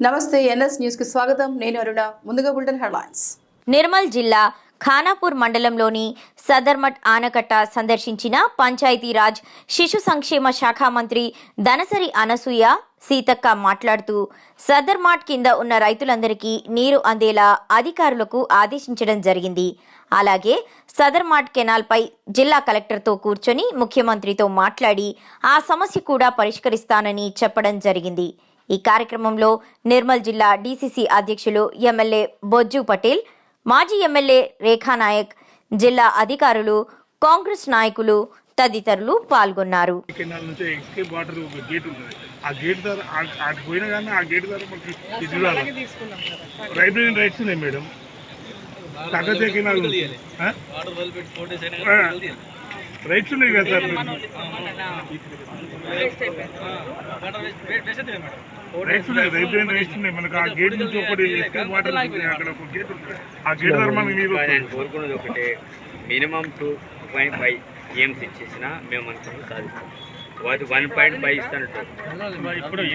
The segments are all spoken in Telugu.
నమస్తే ఎన్ఎస్ న్యూస్కి స్వాగతం. నేను అరుణ. ముందుగా బులెటిన్ హెడ్లైన్స్. నిర్మల్ జిల్లా ఖానాపూర్ మండలంలోని సదర్మట్ ఆనకట్ట సందర్శించిన పంచాయతీరాజ్ శిశు సంక్షేమ శాఖ మంత్రి దనసరి అనసూయ సీతక్క మాట్లాడుతూ సదర్మాట్ కింద ఉన్న రైతులందరికీ నీరు అందేలా అధికారులకు ఆదేశించడం జరిగింది. అలాగే సదర్మాట్ కెనాల్పై జిల్లా కలెక్టర్తో కూర్చొని ముఖ్యమంత్రితో మాట్లాడి ఆ సమస్య కూడా పరిష్కరిస్తానని చెప్పడం జరిగింది. ఈ కార్యక్రమంలో నిర్మల్ జిల్లా డీసీసీ అధ్యక్షులు ఎమ్మెల్యే బొజ్జు పటేల్ మాజీ ఎమ్మెల్యే రేఖా నాయక్ జిల్లా అధికారులు కాంగ్రెస్ నాయకులు తదితరులు పాల్గొన్నారు. రైట్స్ ఉన్నాయి కదా సార్? రైట్స్ ఉన్నాయి లైబ్రరీ రైట్స్ ఉన్నాయి మనకు ఆ గేట్ నుంచి ఒకటి ఎస్కేప్ వాటర్ ఉంటుంది అక్కడ ఒక గేట్ ఉంటుంది. ఆ గేట్ ద్వారా మనకి నీరు నేను వస్తుంది. కోరుకున్నది ఒకటే minimum two point five aims ఇచ్చేసిన మేము అనుకుని సాధిస్తాం. వాటి వన్ పాయింట్ ఫైవ్ ఇప్పుడు ఈ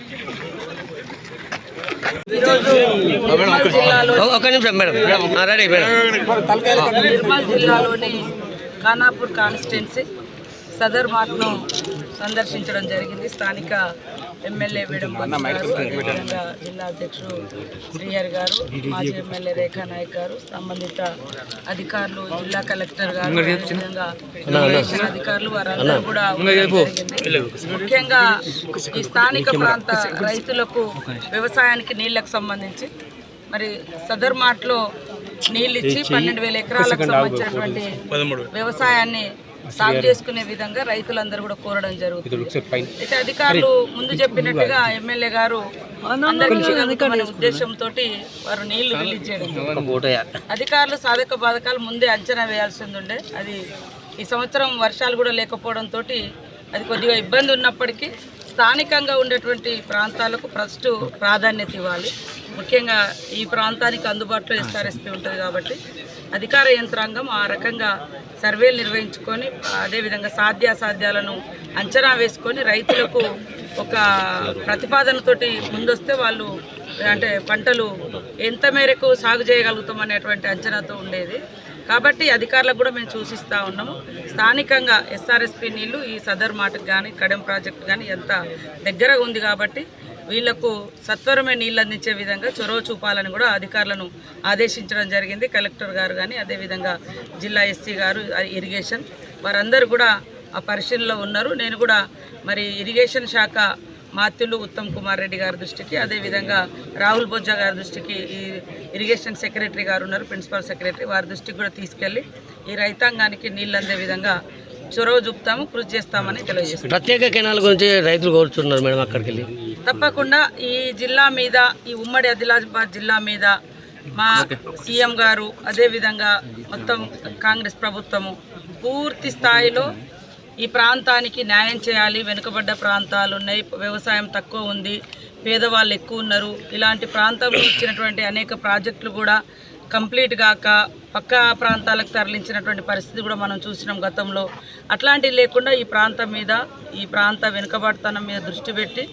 ఒక నిమిషం మేడం. Ready madam. నిర్మల్ జిల్లాలోని ఖానాపూర్ కాన్స్టిట్యున్సీ సదర్ మార్ట్ను సందర్శించడం జరిగింది. స్థానిక ఎమ్మెల్యే వేడం అదేవిధంగా జిల్లా అధ్యక్షుడు శ్రీహరి గారు మాజీ ఎమ్మెల్యే రేఖా నాయక్ గారు సంబంధిత అధికారులు జిల్లా కలెక్టర్ గారు అధికారులు వారందరూ కూడా. ముఖ్యంగా ఈ స్థానిక ప్రాంత రైతులకు వ్యవసాయానికి నీళ్ళకు సంబంధించి మరి సదర్ మార్ట్లో నీళ్ళు ఇచ్చి పన్నెండు వేల ఎకరాలకు సంబంధించినటువంటి వ్యవసాయాన్ని సాగు చేసుకునే విధంగా రైతులందరూ కూడా కోరడం జరుగుతుంది. అయితే అధికారులు ముందు చెప్పినట్టుగా ఎమ్మెల్యే గారు అందరికీ ఉద్దేశంతో వారు నీళ్ళు రిలీజ్ చేయడం అధికారులు సాధక బాధకాలు ముందే అంచనా వేయాల్సింది ఉండే. అది ఈ సంవత్సరం వర్షాలు కూడా లేకపోవడంతో అది కొద్దిగా ఇబ్బంది ఉన్నప్పటికీ స్థానికంగా ఉండేటువంటి ప్రాంతాలకు ఫస్ట్ ప్రాధాన్యత ఇవ్వాలి. ముఖ్యంగా ఈ ప్రాంతానికి అందుబాటులో ఎస్ఆర్ఎస్పీ ఉంటుంది కాబట్టి అధికార యంత్రాంగం ఆ రకంగా సర్వేలు నిర్వహించుకొని అదేవిధంగా సాధ్యాసాధ్యాలను అంచనా వేసుకొని రైతులకు ఒక ప్రతిపాదనతోటి ముందొస్తే వాళ్ళు అంటే పంటలు ఎంత మేరకు సాగు చేయగలుగుతాం అనేటువంటి అంచనాతో ఉండేది. కాబట్టి అధికారులకు కూడా మేము సూచిస్తూ ఉన్నాము. స్థానికంగా ఎస్ఆర్ఎస్పి నీళ్ళు ఈ సదర్ మాటకు కానీ కడెం ప్రాజెక్ట్ కానీ ఎంత దగ్గరగా ఉంది కాబట్టి వీళ్ళకు సత్వరమే నీళ్ళు అందించే విధంగా చొరవ చూపాలని కూడా అధికారులను ఆదేశించడం జరిగింది. కలెక్టర్ గారు కానీ అదేవిధంగా జిల్లా ఎస్సీ గారు ఇరిగేషన్ వారందరూ కూడా ఆ పరిశీలనలో ఉన్నారు. నేను కూడా మరి ఇరిగేషన్ శాఖ మాత్యులు ఉత్తమ్ కుమార్ రెడ్డి గారి దృష్టికి అదేవిధంగా రాహుల్ బొజ్జా గారి దృష్టికి ఈ ఇరిగేషన్ సెక్రటరీ గారు ఉన్నారు ప్రిన్సిపల్ సెక్రటరీ వారి దృష్టికి కూడా తీసుకెళ్ళి ఈ రైతాంగానికి నీళ్ళు అందే విధంగా చొరవ చూపుతాము కృషి చేస్తామని తెలియజేస్తాం ప్రత్యేక కెనాల గురించి రైతులు కోరుతున్నారు మేడం అక్కడికి వెళ్ళి తప్పకుండా ఈ జిల్లా మీద ఈ ఉమ్మడి ఆదిలాబాద్ జిల్లా మీద మా సీఎం గారు అదేవిధంగా మొత్తం కాంగ్రెస్ ప్రభుత్వము పూర్తి స్థాయిలో ఈ ప్రాంతానికి న్యాయం చేయాలి. వెనుకబడ్డ ప్రాంతాలు ఉన్నాయి. వ్యవసాయం తక్కువ ఉంది. పేదవాళ్ళు ఎక్కువ ఉన్నారు. ఇలాంటి ప్రాంతంలో ఇచ్చినటువంటి అనేక ప్రాజెక్టులు కూడా కంప్లీట్ కాక పక్క ప్రాంతాలకు తరలించినటువంటి పరిస్థితి కూడా మనం చూసినాం గతంలో. అట్లాంటివి లేకుండా ఈ ప్రాంతం మీద ఈ ప్రాంత వెనుకబడతనం మీద దృష్టి పెట్టి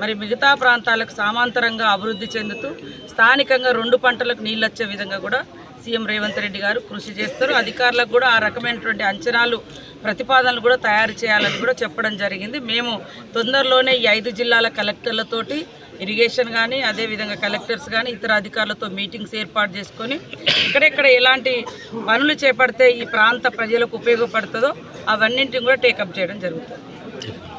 మరి మిగతా ప్రాంతాలకు సమాంతరంగా అభివృద్ధి చెందుతూ స్థానికంగా రెండు పంటలకు నీళ్ళు వచ్చే విధంగా కూడా సీఎం రేవంత్ రెడ్డి గారు కృషి చేస్తారు. అధికారులకు కూడా ఆ రకమైనటువంటి అంచనాలు ప్రతిపాదనలు కూడా తయారు చేయాలని కూడా చెప్పడం జరిగింది. మేము తొందరలోనే ఈ ఐదు జిల్లాల కలెక్టర్లతోటి ఇరిగేషన్ కానీ అదేవిధంగా కలెక్టర్స్ కానీ ఇతర అధికారులతో మీటింగ్స్ ఏర్పాటు చేసుకొని ఎక్కడెక్కడ ఎలాంటి పనులు చేపడితే ఈ ప్రాంత ప్రజలకు ఉపయోగపడుతుందో అవన్నింటిని కూడా టేకప్ చేయడం జరుగుతుంది.